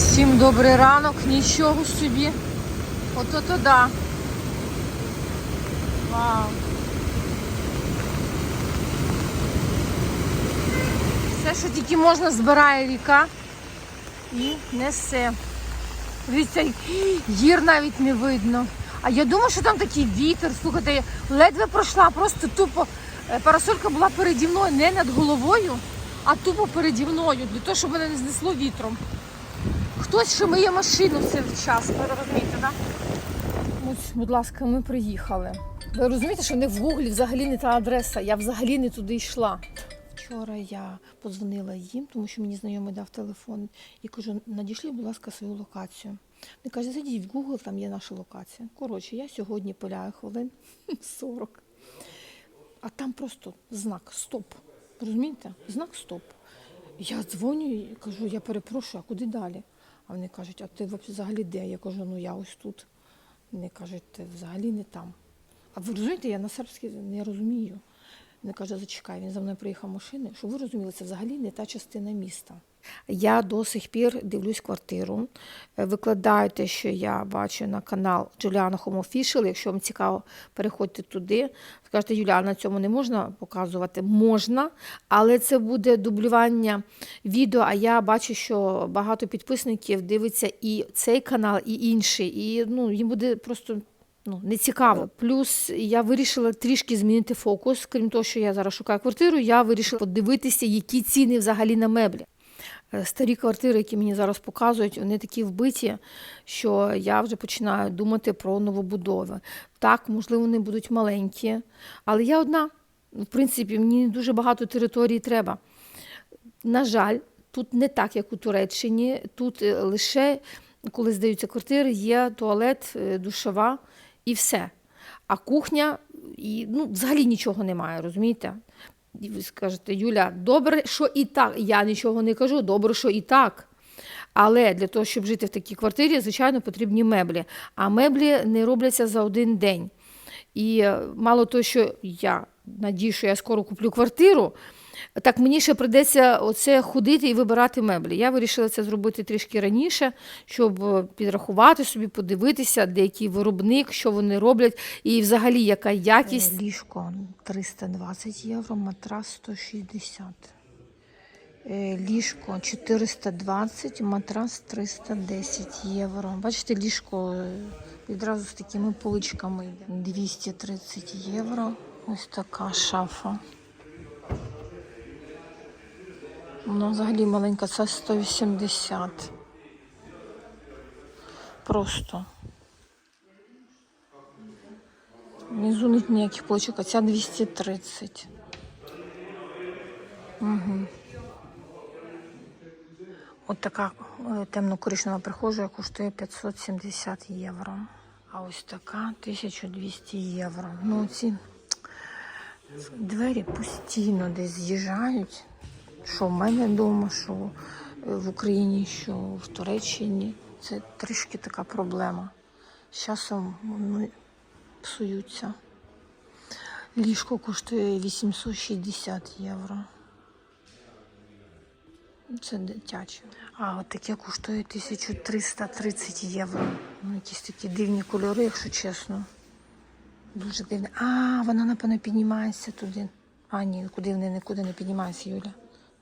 Всім добрий ранок, нічого собі. Ото то да. Вау. Все, що тільки можна, збирає ріка і несе. Дивіться, гір навіть не видно. А я думаю, що там такий вітер. Слухайте, я ледве пройшла, просто тупо е, парасолька була переді мною, не над головою, а тупо переді мною, для того, щоб мене не знесло вітром. Хтось ще миє машину в цей час, ви розумієте, так? Ось, будь ласка, ми приїхали. Ви розумієте, що в них в гуглі взагалі не та адреса, я взагалі не туди йшла. Вчора я подзвонила їм, тому що мені знайомий дав телефон, і кажу, надішліть, будь ласка, свою локацію. Вони кажуть, зайдіть в Google, там є наша локація. Коротше, я сьогодні пиляю хвилин 40. А там просто знак стоп. Розумієте? Знак стоп. Я дзвоню і кажу, я перепрошую, а куди далі? А вони кажуть, а ти взагалі де? Я кажу, ну я ось тут. Вони кажуть, ти взагалі не там. А ви розумієте, я на сербській не розумію. Він каже, зачекай, він за мною приїхав машиною. Щоб ви розуміли, це взагалі не та частина міста. Я до сих пір дивлюсь квартиру. Е, Викладаю те, що я бачу на канал Home Official. Якщо вам цікаво, переходьте туди. Скажете, Юліана, цьому не можна показувати? Можна, але це буде дублювання відео. А я бачу, що багато підписників дивиться і цей канал, і інший. І ну, їм буде просто ну, не цікаво. Плюс я вирішила трішки змінити фокус. Крім того, що я зараз шукаю квартиру, я вирішила подивитися, які ціни взагалі на меблі. Е, Старі квартири, які мені зараз показують, вони такі вбиті, що я вже починаю думати про новобудови. Так, можливо, вони будуть маленькі, але я одна. В принципі, мені дуже багато території треба. На жаль, тут не так, як у Туреччині. Тут е, лише, коли здаються квартири, є туалет, е, душова і все. А кухня, і, ну, взагалі нічого немає, розумієте? Ви скажете, Юля, добре, що і так. Я нічого не кажу, добре, що і так. Але для того, щоб жити в такій квартирі, звичайно, потрібні меблі. А меблі не робляться за один день. І е, мало того, що я надію, що я скоро куплю квартиру, так мені ще прийдеться оце ходити і вибирати меблі. Я вирішила це зробити трішки раніше, щоб е, підрахувати собі, подивитися, де який виробник, що вони роблять, і взагалі яка якість. Ліжко 320 євро, матрас 160. Е, Ліжко 420, матрас 310 євро. Бачите, ліжко е, відразу з такими поличками йде. 230 євро. Ось така шафа. Вона взагалі маленька, це 180. Просто. Внизу нет ніяких полочок, а ця 230. Угу. От така е, темно-коричнева прихожа коштує 570 євро. А ось така 1200 євро. Ну, ці двері постійно десь з'їжджають. Що в мене вдома, що в Україні, що в Туреччині. Це трішки така проблема. З часом вони псуються. Ліжко коштує 860 євро. Це дитяче. А от таке коштує 1330 євро. Ну, якісь такі дивні кольори, якщо чесно. Дуже дивне. А, вона, напевно, піднімається туди. А, ні, куди вони нікуди не піднімаються, Юля.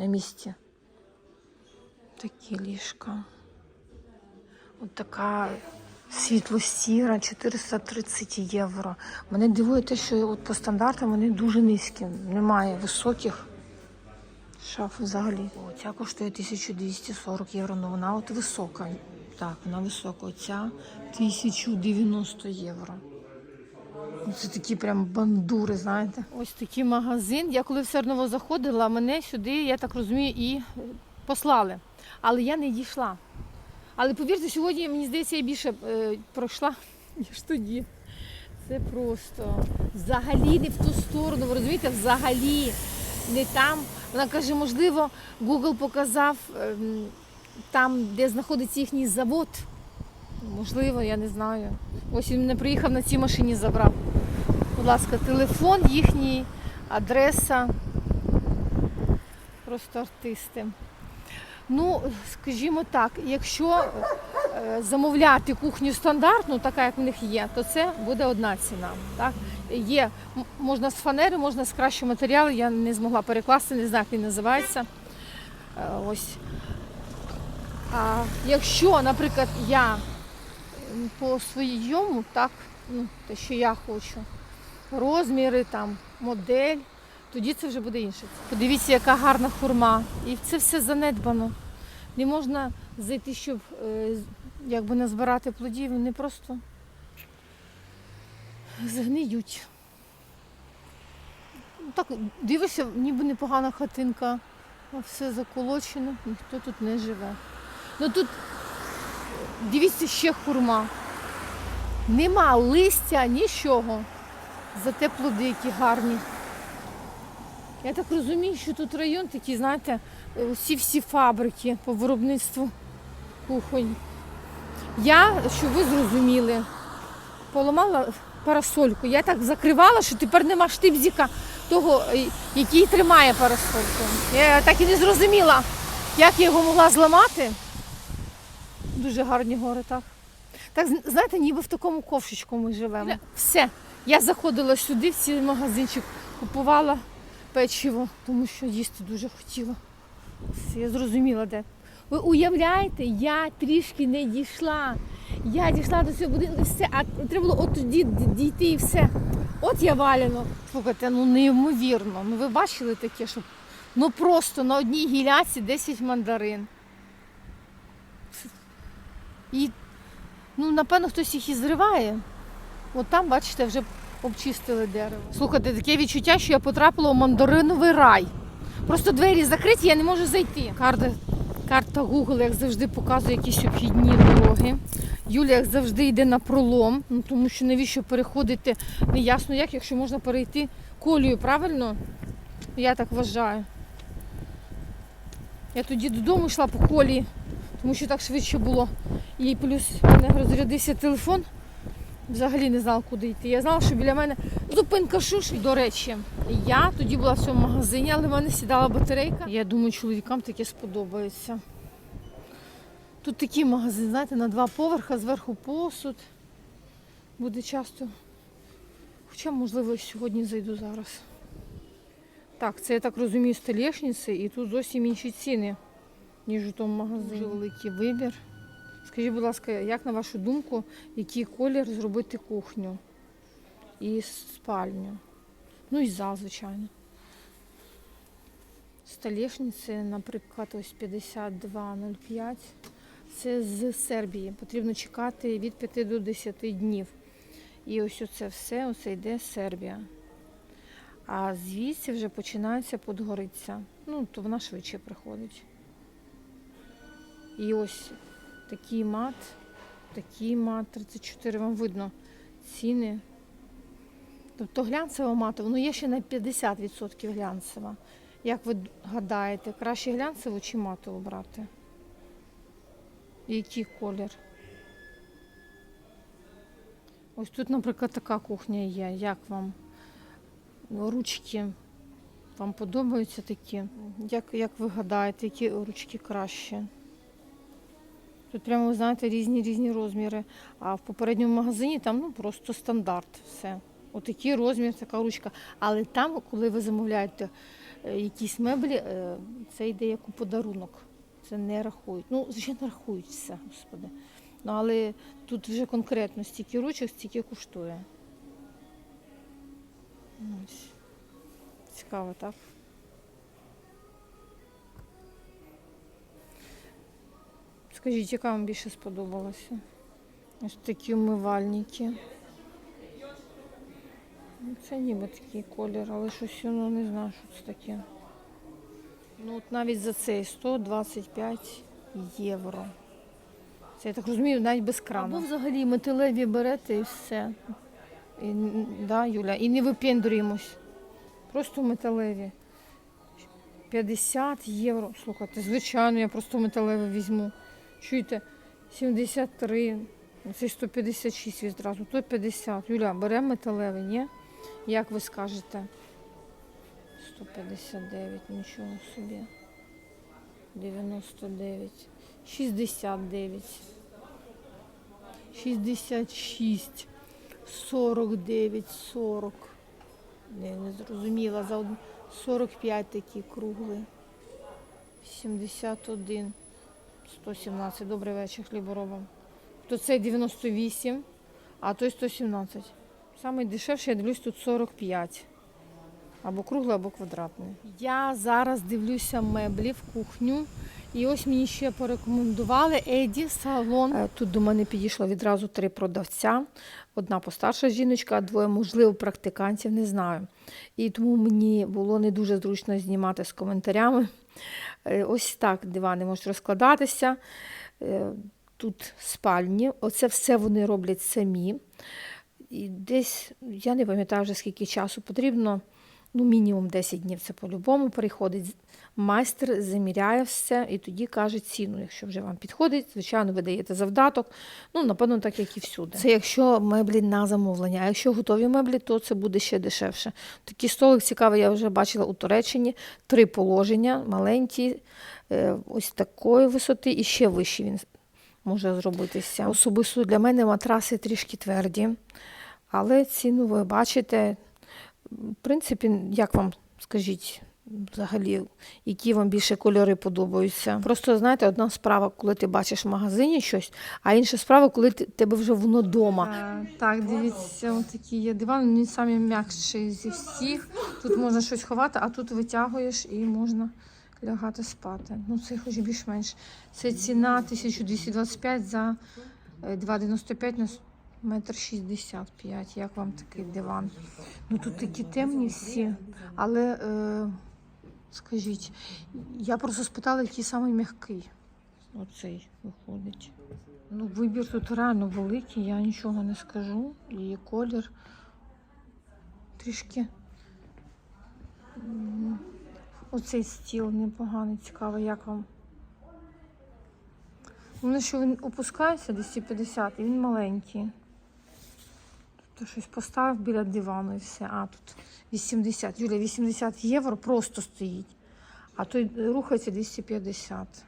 На місці. Такі ліжка. От така світло-сіра, 430 євро. Мене дивує те, що от по стандартам вони дуже низькі. Немає високих шаф взагалі. О, ця коштує 1240 євро, але вона от висока. Так, вона висока. Оця 1090 євро. Це такі прям бандури, знаєте. Ось такий магазин. Я коли в Серново заходила, мене сюди, я так розумію, і е, послали. Але я не дійшла. Але повірте, сьогодні, мені здається, я більше е, пройшла, ніж тоді. Це просто взагалі не в ту сторону, ви розумієте, взагалі не там. Вона каже, можливо, Google показав ем, там, де знаходиться їхній завод. Можливо, я не знаю. Ось він мене приїхав на цій машині забрав. Будь ласка, телефон їхній, адреса. Просто артисти. Ну, скажімо так, якщо е, замовляти кухню стандартну, така як в них є, то це буде одна ціна. Так? Є, можна з фанери, можна з кращого матеріалу, я не змогла перекласти, не знаю, як він називається. Е, Ось. А якщо, наприклад, я по своєму, так, ну, те, що я хочу, розміри, там, модель, тоді це вже буде інше. Подивіться, яка гарна хурма. І це все занедбано. Не можна зайти, щоб е, якби назбирати плодів, вони просто згниють. Так, дивишся, ніби непогана хатинка, а все заколочено, ніхто тут не живе. Ну тут дивіться ще хурма. Нема листя, нічого. Зате плоди які гарні. Я так розумію, що тут район такий, знаєте, усі всі фабрики по виробництву кухонь. Я, щоб ви зрозуміли, поламала парасольку. Я так закривала, що тепер нема штибзіка того, е, який тримає парасольку. Я так і не зрозуміла, як я його могла зламати. Дуже гарні гори, так. Так, знаєте, ніби в такому ковшечку ми живемо. Все. Я заходила сюди, в цей магазинчик, купувала печиво, тому що їсти дуже хотіла. Все, я зрозуміла, де. Ви уявляєте, я трішки не дійшла. Я дійшла до цього будинку і все, а треба було от тоді дійти і все. От я валено. Слухайте, ну неймовірно. Ну ви бачили таке, що ну просто на одній гіляці 10 мандарин. І ну, напевно, хтось їх і зриває. От там, бачите, вже обчистили дерево. Слухайте, таке відчуття, що я потрапила у мандариновий рай. Просто двері закриті, я не можу зайти. Карта, карта Google, як завжди, показує якісь обхідні дороги. Юля, як завжди, йде на пролом, ну, тому що навіщо переходити неясно як, якщо можна перейти колію, правильно? Я так вважаю. Я тоді додому йшла по колії, тому що так швидше було. І плюс в мене розрядився телефон. Взагалі не знала, куди йти. Я знала, що біля мене зупинка шуш. До речі, я тоді була в цьому магазині, але в мене сідала батарейка. Я думаю, чоловікам таке сподобається. Тут такий магазин, знаєте, на два поверха, зверху посуд. Буде часто. Хоча, можливо, сьогодні зайду зараз. Так, це я так розумію, столешниці, і тут зовсім інші ціни, ніж у тому магазині. Дуже великий вибір. Скажіть, будь ласка, як на вашу думку, який колір зробити кухню і спальню? Ну і зал, звичайно. Столешниці, наприклад, ось 52,05. Це з Сербії. Потрібно чекати від 5 до 10 днів. І ось оце все, оце йде Сербія. А звідси вже починається подгориця. Ну, то вона швидше приходить. І ось такий мат, такий мат 34, вам видно ціни. Тобто глянцева мата, воно є ще на 50% глянцева. Як ви гадаєте, краще глянцеву чи матову брати? Який колір? Ось тут, наприклад, така кухня є. Як вам? Ручки вам подобаються такі? Як, як ви гадаєте, які ручки краще? Тут прямо, знаєте, різні різні розміри. А в попередньому магазині там ну, просто стандарт все. Отакий розмір, така ручка. Але там, коли ви замовляєте е, якісь меблі, е, це йде як у подарунок. Це не рахують. Ну, звичайно, рахують все, господи. Ну, але тут вже конкретно стільки ручок, стільки коштує. Ось. Цікаво, так? Скажіть, яка вам більше сподобалася? Ось такі умивальники. Ну, Це ніби такий колір, але щось ну, не знаю, що це таке. Ну от навіть за цей 125 євро. Це я так розумію, навіть без крану. Або взагалі металеві берете і все. І, да, Юля, і не випендрюємось. Просто металеві. 50 євро. Слухайте, звичайно, я просто металеве візьму. Чуєте, 73, це 156 відразу, то 50. Юля, беремо металевий, ні? Як ви скажете? 159, нічого собі. 99, 69, 66, 49, 40. Не, не зрозуміла. За 45 такі кругли. 71, 117. Добрий вечір хліборобам. То цей 98, а той 117. Самий дешевший, я дивлюсь, тут 45. Або круглий, або квадратний. Я зараз дивлюся меблі в кухню. І ось мені ще порекомендували Еді салон. Е, Тут до мене підійшло відразу три продавця. Одна постарша жіночка, а двоє, можливо, практикантів, не знаю. І тому мені було не дуже зручно знімати з коментарями. Е, Ось так дивани можуть розкладатися. Е, Тут спальні. Оце все вони роблять самі. І десь, я не пам'ятаю вже скільки часу потрібно, ну мінімум 10 днів це по-любому. Приходить майстер, заміряє все і тоді каже ціну. Якщо вже вам підходить, звичайно, ви даєте завдаток. Ну, напевно, так як і всюди. Це якщо меблі на замовлення. А якщо готові меблі, то це буде ще дешевше. Такий столик цікавий, я вже бачила у Туреччині. Три положення, маленькі, е, ось такої висоти, і ще вищий він може зробитися. Особисто для мене матраси трішки тверді, але ціну ви бачите. В принципі, як вам скажіть, взагалі, які вам більше кольори подобаються? Просто знаєте, одна справа, коли ти бачиш в магазині щось, а інша справа, коли ти, тебе вже воно вдома. Так, дивіться, ось такі є дивани, вони самі м'якші зі всіх. Тут можна щось ховати, а тут витягуєш і можна лягати спати. Ну, це хоч більш-менш. Це ціна 1225 за е, 2,95 на метр 65. Як вам такий диван? Ну тут такі темні всі, але е, скажіть, я просто спитала, який самий м'який. Оцей виходить. Ну, вибір тут реально великий, я нічого не скажу. І колір трішки. Оцей стіл непоганий, цікавий, як вам. Ну, що він опускається 250 і він маленький. Тобто щось поставив біля дивану і все. А тут 80. Юля, 80 євро просто стоїть. А той рухається 250.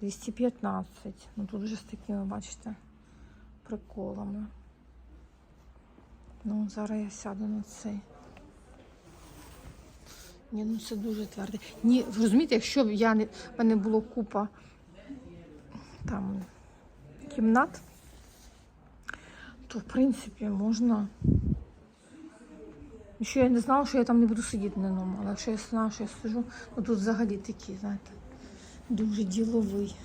215. Ну тут вже з такими, бачите, приколами. Ну, зараз я сяду на цей. Ні, ну це дуже твердий. Ні, розумієте, якщо б я не, в мене було купа там кімнат, то в принципі можна. Що я не знала, що я там не буду сидіти на ньому, але якщо я знала, що я сиджу, ну тут взагалі такий, знаєте, дуже діловий.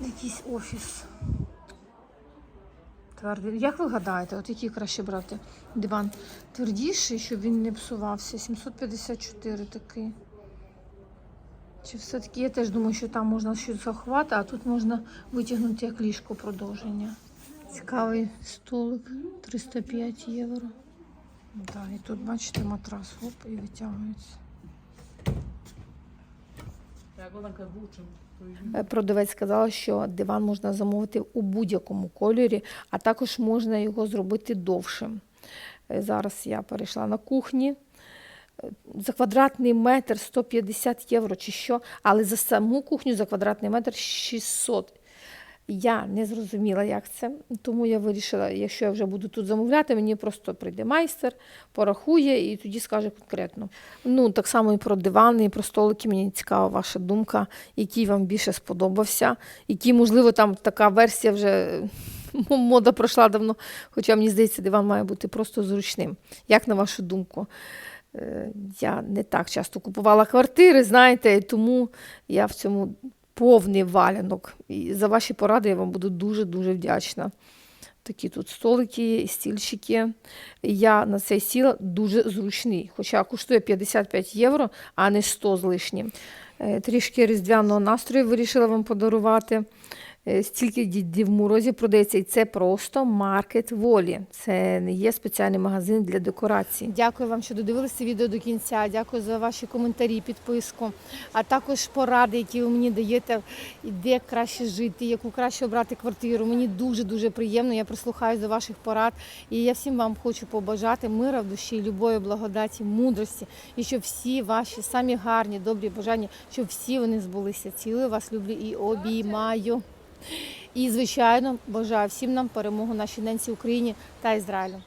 Якийсь офіс. Твердий. Як ви гадаєте, от який краще брати диван? Твердіший, щоб він не псувався. 754 такий. Чи все-таки я теж думаю, що там можна щось заховати, а тут можна витягнути як ліжко продовження. Цікавий столик 305 євро. Так, і тут, бачите, матрас оп, і витягується. Е, Продавець сказала, що диван можна замовити у будь-якому кольорі, а також можна його зробити довшим. Е, Зараз я перейшла на кухні. Е, За квадратний метр 150 євро чи що, але за саму кухню за квадратний метр 600. Я не зрозуміла, як це, тому я вирішила, якщо я вже буду тут замовляти, мені просто прийде майстер, порахує і тоді скаже конкретно. Ну, так само і про дивани, і про столики. Мені цікава ваша думка, який вам більше сподобався, який, можливо, там така версія вже мода пройшла давно. Хоча мені здається, диван має бути просто зручним. Як на вашу думку? Е, Я не так часто купувала квартири, знаєте, тому я в цьому повний валянок. І за ваші поради я вам буду дуже-дуже вдячна. Такі тут столики, стільчики. Я на цей сіла дуже зручний, хоча коштує 55 євро, а не 100 з лишнім. Е, Трішки різдвяного настрою вирішила вам подарувати. Е, стільки дідів в морозі продається. І це просто маркет волі. Це не є спеціальний магазин для декорації. Дякую вам, що додивилися відео до кінця. Дякую за ваші коментарі, підписку, а також поради, які ви мені даєте, де краще жити, яку краще обрати квартиру. Мені дуже дуже приємно. Я прислухаюся до ваших порад. І я всім вам хочу побажати мира в душі, любові, благодаті, мудрості, і щоб всі ваші самі гарні, добрі бажання, щоб всі вони збулися. Цілую вас, люблю і обіймаю. І, звичайно, бажаю всім нам перемогу нашій ненці Україні та Ізраїлю.